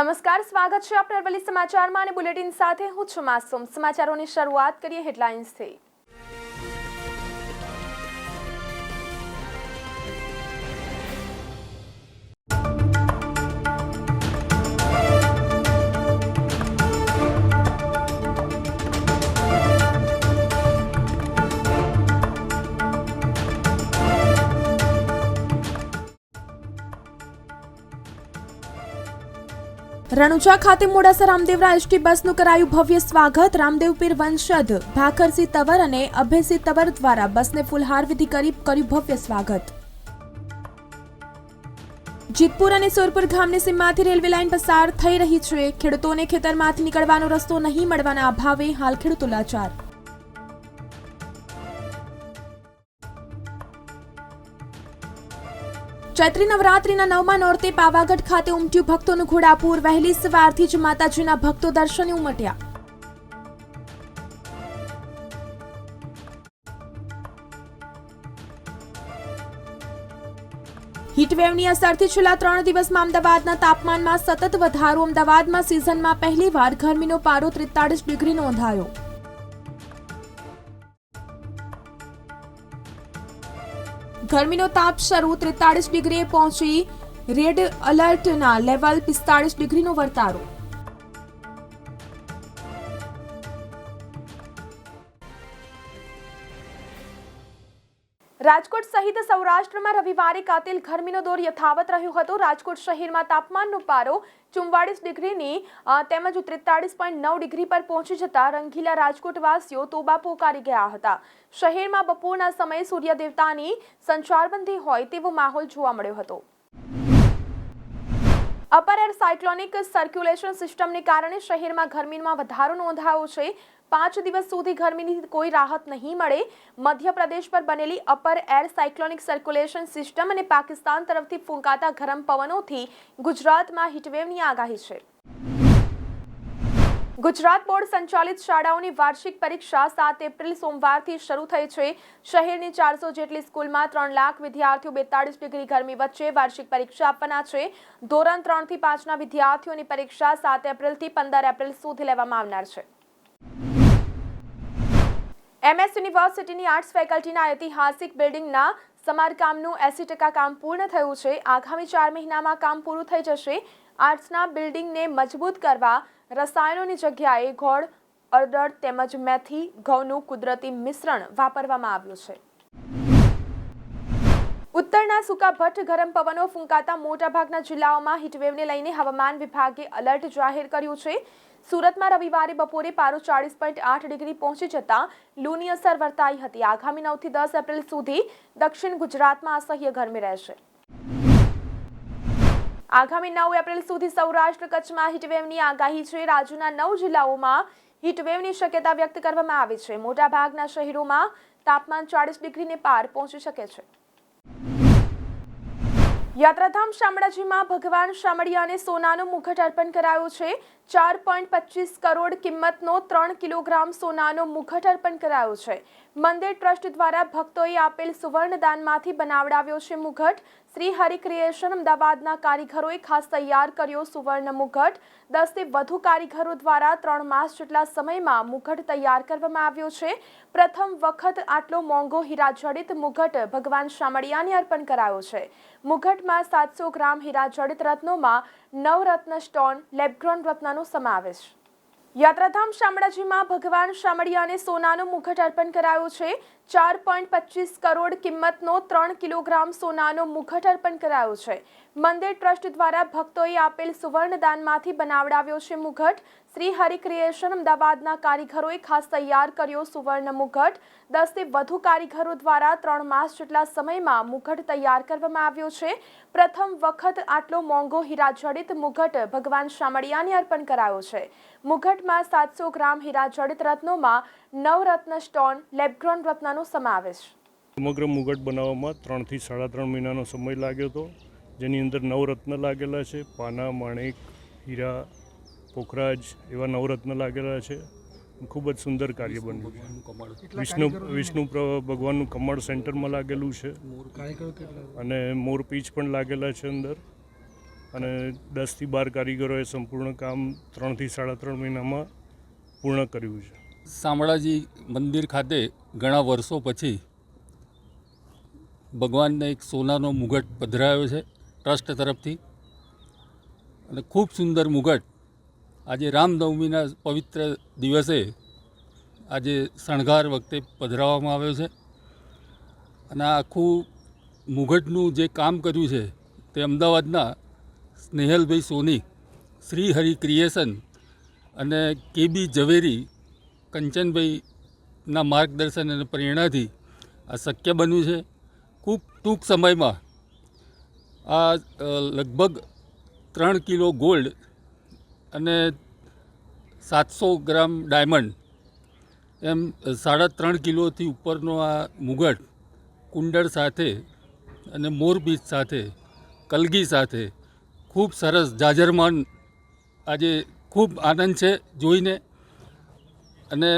નમસ્કાર, સ્વાગત છે આપના અરવલ્લી સમાચારમાં અને બુલેટિન સાથે હું છું માસુમ. સમાચારોની શરૂઆત કરીએ હેડલાઇન્સથી. રણુજા ખાતે મોડાસા રામદેવરા એસટી બસનું કરાયું ભવ્ય સ્વાગત. રામદેવપીર વંશધ ભાખરસિંહ તવર અને અભયસિંહ તવર દ્વારા બસને ફૂલહાર વિધિ કરી કર્યું ભવ્ય સ્વાગત. જીતપુર અને સોરપુર ગામની સીમમાંથી રેલવે લાઇન પસાર થઈ રહી છે. ખેડૂતોને ખેતરમાંથી નીકળવાનો રસ્તો નહીં મળવાના અભાવે હાલ ખેડૂતો લાચાર. ચૈત્રી નવરાત્રીના નવમા નોરતે પાવાગઢ ખાતે ઉમટ્યું ભક્તોનું ઘોડાપુર. વહેલી સવારથી જ માતાજીના ભક્તો દર્શને ઉમટ્યા. હીટવેવની અસરથી છેલ્લા ત્રણ દિવસમાં અમદાવાદના તાપમાનમાં સતત વધારો. અમદાવાદમાં સિઝનમાં પહેલીવાર ગરમીનો પારો ત્રેતાળીસ ડિગ્રી નોંધાયો. ગરમીનો તાપ શરૂ ત્રેતાળીસ ડિગ્રીએ પહોંચી રેડ અલર્ટના લેવલ પિસ્તાળીસ ડિગ્રીનો વર્તારો. રાજકોટ સહિત સૌરાષ્ટ્રમાં રવિવારે કાતિલ ગરમીનો દોર યથાવત રહ્યો હતો. રાજકોટ શહેરમાં તાપમાનનો પારો ચુમ્વાળીસ ડિગ્રીની તેમજ ત્રેતાળીસ પોઈન્ટ નવ ડિગ્રી પર પહોંચી જતા રંગીલા રાજકોટવાસીઓ તોબા પોકારી ગયા હતા. શહેરમાં બપોરના સમયે સૂર્ય દેવતાની સંચારબંધી હોય તેવો માહોલ જોવા મળ્યો હતો. અપર એર સાયક્લોનિક સર્ક્યુલેશન સિસ્ટમને કારણે શહેરમાં ગરમીમાં વધારો નોંધાયો છે. પાંચ દિવસ સુધી ગરમીની કોઈ રાહત નહીં મળે. મધ્યપ્રદેશ પર બનેલી upper air cyclonic circulation system અને પાકિસ્તાન તરફથી ફૂંકાતા ગરમ પવનોથી ગુજરાતમાં હીટવેવની આગાહી છે. ગુજરાત બોર્ડ સંચાલિત શાળાઓની વાર્ષિક પરીક્ષા સાત એપ્રિલ સોમવારથી શરૂ થઈ છે. શહેરની ચારસો જેટલી સ્કૂલમાં ત્રણ લાખ વિદ્યાર્થીઓ બેતાળીસ ડિગ્રી ગરમી વચ્ચે વાર્ષિક પરીક્ષા આપવાના છે. ધોરણ ત્રણથી પાંચના વિદ્યાર્થીઓની પરીક્ષા સાત એપ્રિલથી પંદર એપ્રિલ સુધી લેવામાં આવનાર છે. એમએસ યુનિવર્સિટીની આર્ટ્સ ફેકલ્ટીના ઐતિહાસિક બિલ્ડિંગના સમારકામનું એસી ટકા કામ પૂર્ણ થયું છે. આગામી ચાર મહિનામાં કામ પૂરું થઈ જશે. આર્ટ્સના બિલ્ડિંગને મજબૂત કરવા રસાયણોની જગ્યાએ ગોળ અડદ તેમજ મેથી, ઘઉંનું કુદરતી મિશ્રણ વાપરવામાં આવ્યું છે. ઉત્તરના સૂકા ભટ્ટ ગરમ પવનો ફૂંકાતા મોટાભાગના જિલ્લાઓમાં હીટવેવને લઈને હવામાન વિભાગે અલર્ટ જાહેર કર્યું છે. સુરતમાં રવિવારે બપોરે પારો ચાળીસ પોઈન્ટ આઠ ડિગ્રી પહોંચી જતા લૂની અસર વર્તાઈ હતી. આગામી નવથી દસ એપ્રિલ સુધી દક્ષિણ ગુજરાતમાં અસહ્ય ગરમી રહેશે. આગામી નવ એપ્રિલ સુધી સૌરાષ્ટ્ર કચ્છમાં હીટવેવની આગાહી છે. રાજ્યના નવ જિલ્લાઓમાં હીટવેવની શક્યતા વ્યક્ત કરવામાં આવી છે. મોટાભાગના શહેરોમાં તાપમાન ચાળીસ ડિગ્રીને પાર પહોંચી શકે છે. યાત્રાધામ શામળાજીમાં ભગવાન શામળિયાને સોનાનું મુખટ અર્પણ કરાયું છે. ચાર પોઈન્ટ પચીસ કરોડ કિંમતનો ત્રણ કિલોગ્રામ સોનાનો મુખટ અર્પણ કરાયો છે. મંદિર ટ્રસ્ટ દ્વારા ભક્તોએ આપેલ સુવર્ણ દાનમાંથી બનાવડાવ્યો છે મુગટ. શ્રી હરિ ક્રિએશન અમદાવાદના કારીગરોએ ખાસ તૈયાર કર્યો સુવર્ણ મુગટ. દસથી વધુ કારીગરો દ્વારા ત્રણ માસ જેટલા સમયમાં મુગટ તૈયાર કરવામાં આવ્યો છે. પ્રથમ વખત આટલો મોંઘો હીરાજડિત મુઘટ ભગવાન શામળિયાને અર્પણ કરાયો છે. મુગટમાં સાતસો ગ્રામ હીરાજડિત રત્નોમાં નવરત્ન સ્ટોન, લેબગ્રોન રત્નનો સમાવેશ. યાત્રાધામ શામળાજીમાં ભગવાન શામળિયાને સોનાનું મુખટ અર્પણ કરાયું છે. ચાર પોઈન્ટ પચીસ કરોડ કિંમતનો ત્રણ કિલોગ્રામ સોનાનો મુખટ અર્પણ કરાયો છે. મંદિર ટ્રસ્ટ દ્વારા ભક્તોએ આપેલ સુવર્ણ દાનમાંથી બનાવડાવ્યો છે મુખટ શ્રી હરિ ક્રિએશન અમદાવાદના કારીગરોએ ખાસ તૈયાર કર્યો સુવર્ણ મુખટ દસથી વધુ કારીગરો દ્વારા ત્રણ માસ જેટલા સમયમાં મુખટ તૈયાર કરવામાં આવ્યો છે. પ્રથમ વખત આટલો મોંઘો હીરાજડિત મુખટ ભગવાન શામળિયાને અર્પણ કરાયો છે. મુખટમાં સાતસો ગ્રામ હીરાજડિત રત્નોમાં નવરત્ન સ્ટોન, લેબગ્રોન રત્નનો સમાવેશ. સમગ્ર મુગટ બનાવવામાં ત્રણથી સાડા ત્રણ મહિનાનો સમય લાગ્યો હતો. જેની અંદર નવરત્ન લાગેલા છે. પાના માણેક હીરા પોખરાજ એવા નવરત્ન લાગેલા છે. ખૂબ જ સુંદર કાર્ય બન્યું વિષ્ણુ વિષ્ણુ ભગવાનનું કમળ સેન્ટરમાં લાગેલું છે. અને મોરપીંછ પણ લાગેલા છે અંદર. અને દસથી બાર કારીગરોએ સંપૂર્ણ કામ ત્રણથી સાડા ત્રણ મહિનામાં પૂર્ણ કર્યું છે. શામળાજી મંદિર ખાતે ઘણા વર્ષો પછી ભગવાનને એક સોનાનો મુગટ પધરાયો છે, ટ્રસ્ટ તરફથી. અને ખૂબ સુંદર મુગટ. આજે રામનવમીના પવિત્ર દિવસે આજે શણગાર વખતે પધરાવવામાં આવ્યો છે. અને આખું મુગટનું જે કામ કર્યું છે, તે અમદાવાદના સ્નેહલભાઈ સોની શ્રી હરિ ક્રિએશન અને કેબી ઝવેરી કંચનભાઈના માર્ગદર્શન અને પ્રેરણાથી આ શક્ય બન્યું છે. ખૂબ ટૂંક સમયમાં આ લગભગ ત્રણ કિલો ગોલ્ડ અને સાતસો ગ્રામ ડાયમંડ એમ સાડા ત્રણ કિલોથી ઉપરનો આ મુગટ, કુંડળ સાથે અને મોરબીજ સાથે, કલગી સાથે ખૂબ સરસ, જાજરમાન આજે ખૂબ આનંદ છે જોઈને. અને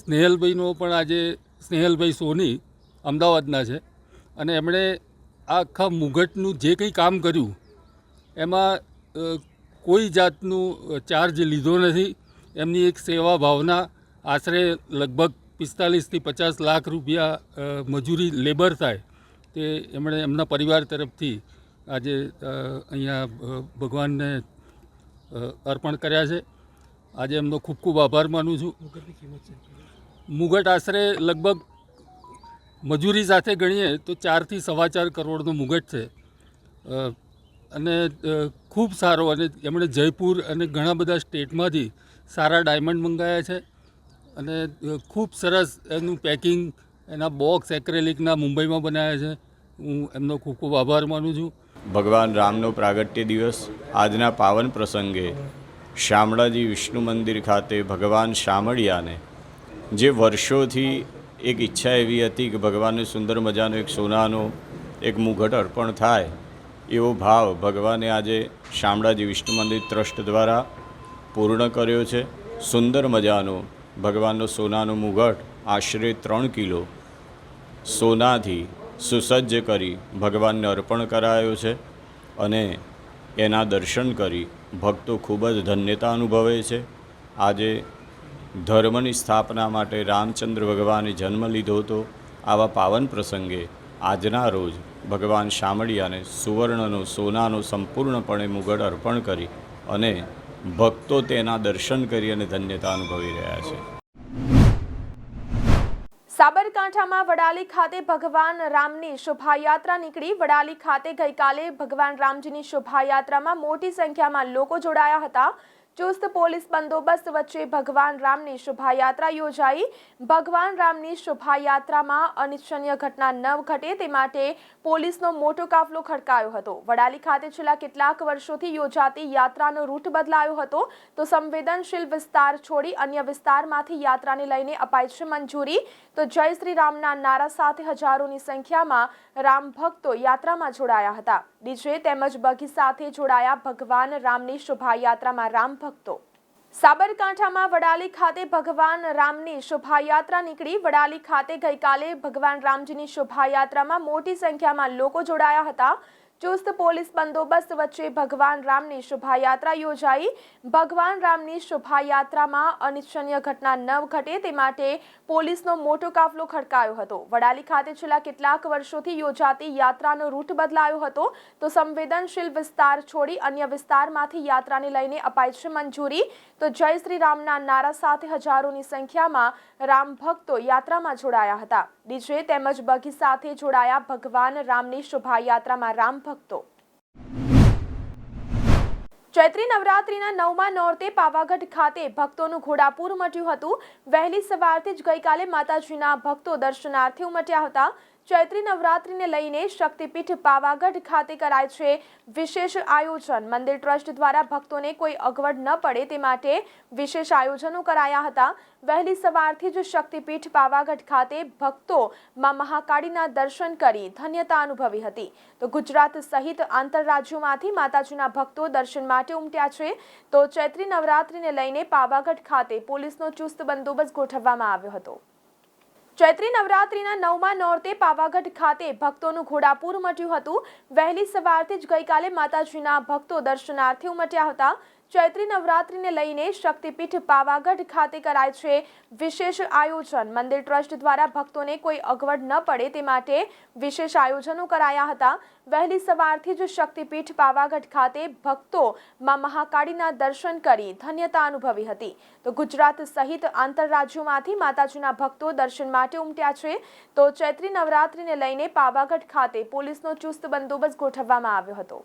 સ્નેહલભાઈનો પણ આજે સ્નેહલભાઈ સોની અમદાવાદના છે. અને એમણે આખા મુગટનું જે કંઈ કામ કર્યું, એમાં કોઈ જાતનું ચાર્જ લીધો નથી. એમની એક સેવા ભાવના, આશરે લગભગ પિસ્તાલીસથી પચાસ લાખ રૂપિયા મજૂરી, લેબર થાય તે એમણે એમના પરિવાર તરફથી આજે અહીંયા ભગવાનને અર્પણ કર્યા છે. આજે એમનો ખૂબ ખૂબ આભાર માનું છું. મુગટ આશરે લગભગ મજૂરી સાથે ગણીએ તો ચારથી સવા ચાર કરોડનો મુગટ છે. અને ખૂબ સારો અને એમણે જયપુર અને ઘણા બધા સ્ટેટમાંથી સારા ડાયમંડ મંગાવ્યા છે. અને ખૂબ સરસ એનું પેકિંગ, એના બોક્સ એક્રેલિકના મુંબઈમાં બનાવ્યા છે. હું એમનો ખૂબ ખૂબ આભાર માનું છું. ભગવાન રામનો પ્રાગટ્ય દિવસ આજના પાવન પ્રસંગે શામળાજી વિષ્ણુ મંદિર ખાતે ભગવાન શામળિયાને, જે વર્ષોથી એક ઈચ્છા એવી હતી કે ભગવાનને સુંદર મજાનો એક સોનાનો એક મુઘટ અર્પણ થાય, એવો ભાવ ભગવાને આજે શામળાજી વિષ્ણુ મંદિર ટ્રસ્ટ દ્વારા પૂર્ણ કર્યો છે. સુંદર મજાનો ભગવાનનો સોનાનો મુઘટ આશરે ત્રણ કિલો સોનાથી સુસજ્જ કરી ભગવાનને અર્પણ કરાયો છે અને એના દર્શન કરી ભક્તો ખૂબ જ ધન્યતા અનુભવે છે. આજે ધર્મની સ્થાપના માટે રામચંદ્ર ભગવાને જન્મ લીધો હતો. આવા પાવન પ્રસંગે આજના રોજ ભગવાન શામળિયાને સુવર્ણનો, સોનાનો સંપૂર્ણપણે મુગટ અર્પણ કરી અને ભક્તો તેના દર્શન કરી અને ધન્યતા અનુભવી રહ્યા છે. સાબરકાંઠામાં વડાલી ખાતે ભગવાન રામની શોભાયાત્રા નીકળી. વડાલી ખાતે ગઈકાલે ભગવાન રામજીની શોભાયાત્રામાં મોટી સંખ્યામાં લોકો જોડાયા હતા. ચુસ્ત પોલીસ બંદોબસ્ત વચ્ચે ભગવાન રામની શોભાયાત્રા યોજાઈ. ભગવાન રામની શોભાયાત્રામાં અનિચ્છનીય ઘટના ન ઘટે તે માટે પોલીસનો મોટો કાફલો ખડકાયો હતો. વડાલી ખાતે છેલ્લા કેટલાક વર્ષોથી યોજાતી યાત્રાનો રૂટ બદલાયો હતો. તો સંવેદનશીલ વિસ્તાર છોડી અન્ય વિસ્તારમાંથી યાત્રાને લઈને અપાય છે મંજૂરી. તો જય શ્રી રામના નારા સાથે હજારોની સંખ્યામાં રામ ભક્તો યાત્રામાં જોડાયા હતા. ડીજે તેમજ બગી સાથે જોડાયા ભગવાન રામની શોભાયાત્રામાં રામ ભક્તો. સાબરકાંઠામાં વડાલી ખાતે ભગવાન રામની શોભાયાત્રા નીકળી. વડાલી ખાતે ગઈકાલે ભગવાન રામજીની શોભાયાત્રામાં મોટી સંખ્યામાં લોકો જોડાયા હતા. ચુસ્ત પોલીસ બંદોબસ્ત વચ્ચે ભગવાન રામની શોભાયાત્રા યોજાઈ. ભગવાન રામની શોભાયાત્રામાં અનિચ્છનીય ઘટના ન ઘટે તે માટે પોલીસનો મોટો કાફલો ખડકાયો હતો. વડાલી ખાતે છેલ્લા કેટલાક વર્ષોથી યોજાતી યાત્રાનો રૂટ બદલાયો હતો. તો સંવેદનશીલ વિસ્તાર છોડી અન્ય વિસ્તારમાંથી યાત્રાને લઈને અપાય છે મંજૂરી. તો જય શ્રી રામના નારા સાથે હજારોની સંખ્યામાં રામ ભક્તો યાત્રામાં જોડાયા હતા. ડીજે તેમજ બગી સાથે જોડાયા ભગવાન રામની શોભાયાત્રામાં રામ ભક્તો. ચૈત્રી નવરાત્રીના નવમા નોરતે પાવાગઢ ખાતે ભક્તોનું ઘોડાપૂર મટ્યું હતું. વહેલી સવારથી જ ગઈકાલે માતાજીના ભક્તો દર્શનાર્થે ઉમટ્યા હતા. ચૈત્રી નવરાત્રીને લઈને શક્તિપીઠ પાવાગઢ ખાતે કરાય છે વિશેષ આયોજન. મંદિર ટ્રસ્ટ દ્વારા ભક્તોને કોઈ અગવડ ન પડે તે માટે વિશેષ આયોજનો કરાયા હતા. વહેલી સવારથી જ શક્તિપીઠ પાવાગઢ ખાતે ભક્તો માં મહાકાળીના દર્શન કરી ધન્યતા અનુભવી હતી. તો ગુજરાત સહિત આંતરરાજ્યોમાંથી માતાજીના ભક્તો દર્શન માટે ઉમટ્યા છે. તો ચૈત્રી નવરાત્રીને લઈને પાવાગઢ ખાતે પોલીસનો ચુસ્ત બંદોબસ્ત ગોઠવવામાં આવ્યો હતો. ચૈત્રી નવરાત્રીના નવમા નોરતે પાવાગઢ ખાતે ભક્તોનું ઘોડાપૂર મટ્યું હતું. વહેલી સવારથી જ ગઈકાલે માતાજીના ભક્તો દર્શનાર્થે ઉમટ્યા હતા. ચૈત્રી નવરાત્રીને લઈને શક્તિપીઠ પાવાગઢ ખાતે કરાય છે વિશેષ આયોજન. મંદિર ટ્રસ્ટ દ્વારા ભક્તોને કોઈ અગવડ ન પડે તે માટે વિશેષ આયોજનો કરાયા હતા. વહેલી સવારથી જ શક્તિપીઠ પાવાગઢ ખાતે ભક્તો માં મહાકાળીના દર્શન કરી ધન્યતા અનુભવી હતી. તો ગુજરાત સહિત આંતરરાજ્યોમાંથી માતાજીના ભક્તો દર્શન માટે ઉમટ્યા છે. તો ચૈત્રી નવરાત્રીને લઈને પાવાગઢ ખાતે પોલીસનો ચુસ્ત બંદોબસ્ત ગોઠવવામાં આવ્યો હતો.